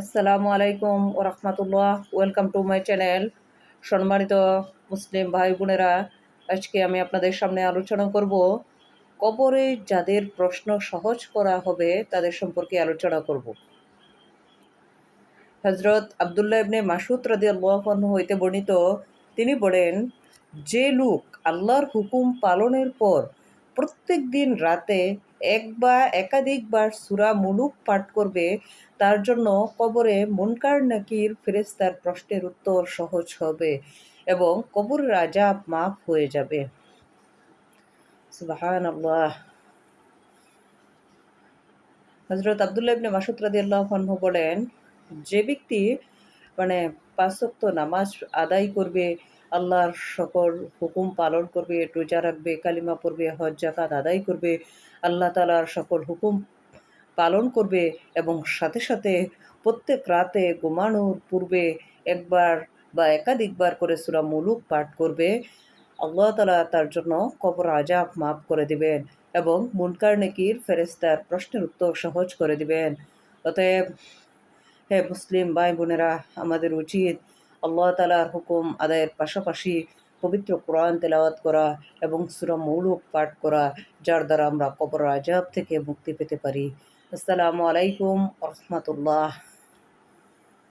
আসসালামু আলাইকুম ও রহমতুল্লাহ। ওয়েলকাম টু মাই চ্যানেল সম্মানিত মুসলিম ভাই বোনেরা, আজকে আমি আপনাদের সামনে আলোচনা করব কবরে যাদের প্রশ্ন সহজ করা হবে তাদের সম্পর্কে আলোচনা করব। হজরত আবদুল্লাহ ইবনে মাসুদ রাদি আল্লাহ হইতে বর্ণিত, তিনি বলেন, যে লোক আল্লাহর হুকুম পালনের পর প্রত্যেক দিন রাতে এক বা একাধিকবার সুরা মুলুক পাঠ করবে, তার জন্য কবরে মুনকার নাকির ফেরেস্তার প্রশ্নের উত্তর সহজ হবে এবং কবর রাজা মাফ হয়ে যাবে। হজরত আবদুল্লাহ ইবনে মাসুদ রাদি আল্লাহ বলেন, যে ব্যক্তি মানে পাঁচক্ত নামাজ আদায় করবে আল্লাহর সকল হুকুম পালন করবে, রোজা রাখবে, কালিমা পড়বে, হজ জাকাত আদায় করবে, আল্লাহ তালার সকল হুকুম পালন করবে এবং সাথে সাথে প্রত্যেক রাতে ঘুমানোর পূর্বে একবার বা একাধিকবার করে সুরা মুলুক পাঠ করবে। আল্লাহ তালা তার জন্য কবর আজাব মাফ করে দিবেন এবং মুনকার নেকির ফেরেস্তার প্রশ্নের উত্তর সহজ করে দিবেন। অতএব, হে মুসলিম ভাই বোনেরা আমাদের উচিত আল্লাহ তালার হুকুম আদায়ের পাশাপাশি পবিত্র কোরআন তেলাওয়াত করা এবং সুরা মৌলুক পাঠ করা, যার দ্বারা আমরা কবর আজাব থেকে মুক্তি পেতে পারি। আসসালামু আলাইকুম রহমতুল্লাহ।